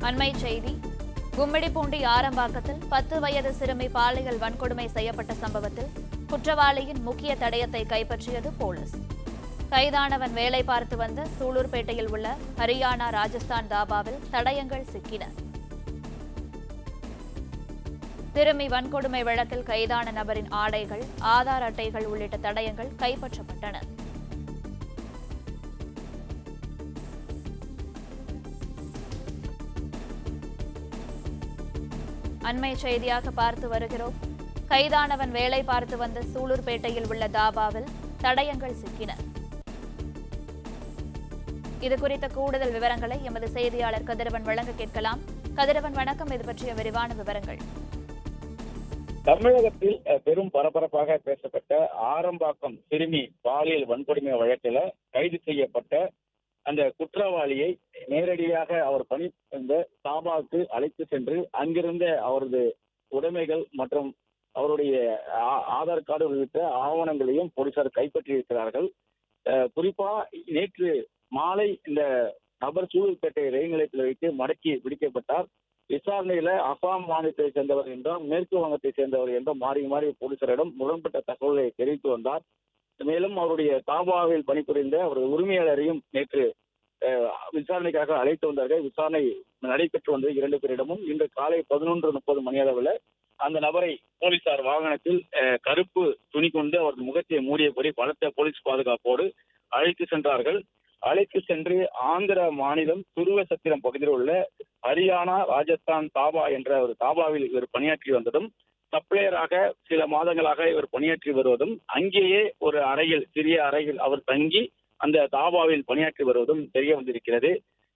அண்மை செய்தி. கும்மிடிப்பூண்டி ஆரம்பாக்கத்தில் பத்து வயது சிறுமி பாலியல் வன்கொடுமை செய்யப்பட்ட சம்பவத்தில் குற்றவாளியின் முக்கிய தடயத்தை கைப்பற்றியது போலீஸ். கைதானவன் வேலை பார்த்து வந்த சூலூர்பேட்டையில் உள்ள ஹரியானா ராஜஸ்தான் தாபாவில் தடயங்கள் சிக்கின. சிறுமி வன்கொடுமை வழக்கில் கைதான நபரின் ஆடைகள் ஆதார் அட்டைகள் உள்ளிட்ட தடயங்கள் கைப்பற்றப்பட்டன. அண்மை செய்தியாக பார்த்து வருகிறோம். கைதானவன் வேலை பார்த்து வந்த சூலூர்பேட்டையில் உள்ள தாபாவில் தடயங்கள் சிக்கின. இது குறித்த கூடுதல் விவரங்களை எமது செய்தியாளர் கதிரவன் வழங்க கேட்கலாம். கதிரவன் வணக்கம். இது பற்றிய விரிவான விவரங்கள். தமிழகத்தில் பெரும் பரபரப்பாக பேசப்பட்ட ஆரம்பாக்கம் சிறுமி பாலியல் வன்கொடுமை வழக்கில் கைது செய்யப்பட்ட அந்த குற்றவாளியை நேரடியாக அவர் பணி இந்த தாபாவுக்கு அழைத்து சென்று அங்கிருந்த அவரது உடைமைகள் மற்றும் அவருடைய ஆதார் கார்டு உள்ளிட்ட ஆவணங்களையும் போலீசார் கைப்பற்றியிருக்கிறார்கள். குறிப்பா நேற்று மாலை இந்த நபர் சூழல்பேட்டை ரயில் நிலையத்தில் வைத்து மடக்கி பிடிக்கப்பட்டார். விசாரணையில அசாம் மாநிலத்தை சேர்ந்தவர் என்றும் மேற்கு வங்கத்தை சேர்ந்தவர் என்றும் மாறி மாறி போலீசாரிடம் முரண்பட்ட தகவல்களை தெரிவித்து வந்தார். மேலும் அவருடைய தாபாவில் பணிபுரிந்த அவரது உரிமையாளரையும் நேற்று விசாரணைக்காக அழைத்து வந்தார்கள். விசாரணை நடைபெற்று வந்தது இரண்டு பேரிடமும் இன்று காலை பதினொன்று முப்பது மணி அளவில் அந்த நபரை போலீசார் வாகனத்தில் கருப்பு துணி கொண்டு அவரது முகத்தை மூடியபடி பலத்த போலீஸ் பாதுகாப்போடு அழைத்து சென்றார்கள். அழைத்து சென்று ஆந்திர மாநிலம் துருவ சத்திரம் பகுதியில் உள்ள ஹரியானா ராஜஸ்தான் தாபா என்ற ஒரு தாபாவில் இவர் பணியாற்றி வந்ததும் சப்ளையராக சில மாதங்களாக இவர் பணியாற்றி வருவதும் அங்கேயே ஒரு அறையில் சிறிய அறையில் அவர் தங்கி அந்த தாபாவில் பணியாற்றி வருவதும் தெரிய வந்திருக்கிறது.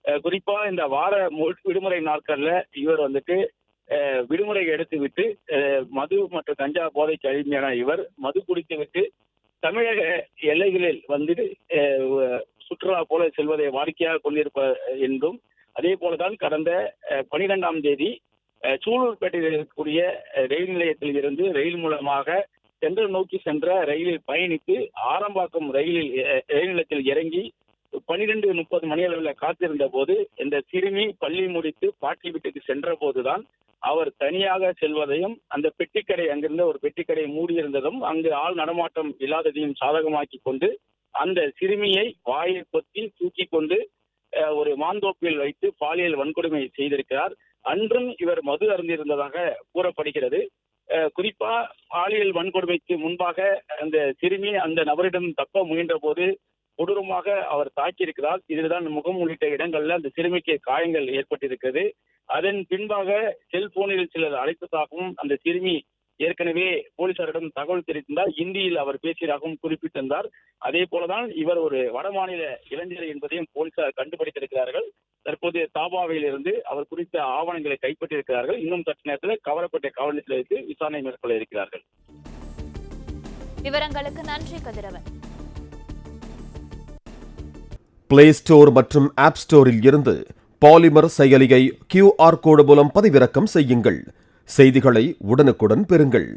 குறிப்பா இந்த வார மு- விடுமுறை நாட்கள்ல இவர் வந்துட்டு விடுமுறை எடுத்துவிட்டு மது மற்றும் கஞ்சா போதைக்கு அடிமையான இவர் மது குடித்து விட்டு தமிழக எல்லைகளில் வந்துட்டு சுற்றுலா போல செல்வதை வாடிக்கையாக கொண்டிருப்ப என்றும் அதே போலதான் கடந்த பனிரெண்டாம் தேதி சூலூர்பேட்டையில் இருக்கக்கூடிய ரயில் நிலையத்தில் இருந்து ரயில் மூலமாக சென்ட்ரல் நோக்கி சென்ற ரயிலில் பயணித்து ஆரம்பாக்கம் ரயிலில் ரயில் நிலையத்தில் இறங்கி பனிரெண்டு முப்பது மணி அளவில் காத்திருந்த போது இந்த சிறுமி பள்ளி முடித்து பாட்டி வீட்டுக்கு சென்ற போதுதான் அவர் தனியாக செல்வதையும் அந்த பெட்டிக்கடை அங்கிருந்த ஒரு பெட்டிக்கடை மூடியிருந்ததும் அங்கு ஆள் நடமாட்டம் இல்லாததையும் சாதகமாக்கி கொண்டு அந்த சிறுமியை வாயை பொத்தி தூக்கி கொண்டு ஒரு மாந்தோப்பில் வைத்து பாலியல் வன்கொடுமை செய்திருக்கிறார். அன்றும் இவர் மது அருந்திருந்ததாக கூறப்படுகிறது. குறிப்பா பாலியல் வன்கொடுமைக்கு முன்பாக அந்த சிறுமி அந்த நபரிடம் தப்ப முயன்ற போது கொடூரமாக அவர் தாக்கியிருக்கிறார். இதுதான் முகம் உள்ளிட்ட இடங்கள்ல அந்த சிறுமிக்கு காயங்கள் ஏற்பட்டிருக்கிறது. அதன் பின்பாக செல்போனில் சிலர் அழைத்ததாகவும் அந்த சிறுமி ஏற்கனவே போலீசாரிடம் தகவல் தெரிவித்திருந்தார். இந்தியில் அவர் பேசியதாகவும் குறிப்பிட்டிருந்தார். அதே போலதான் இவர் ஒரு வடமாநில இளைஞர் என்பதையும் போலீசார் கண்டுபிடித்திருக்கிறார்கள். தற்போது தாபாவில் இருந்து அவர் குறித்த ஆவணங்களை கைப்பற்றியிருக்கிறார்கள். இன்னும் சற்று நேரத்தில் கவரப்பட்ட காவல் நிலையத்தில் வைத்து விசாரணை மேற்கொள்ள இருக்கிறார்கள். விவரங்களுக்கு நன்றி கதிரவன். பிளே ஸ்டோர் மற்றும் ஆப் ஸ்டோரில் இருந்து பாலிமர் செயலியை கியூஆர் கோடு மூலம் பதிவிறக்கம் செய்யுங்கள். செய்திகளை உடனுக்குடன் பெறுங்கள்.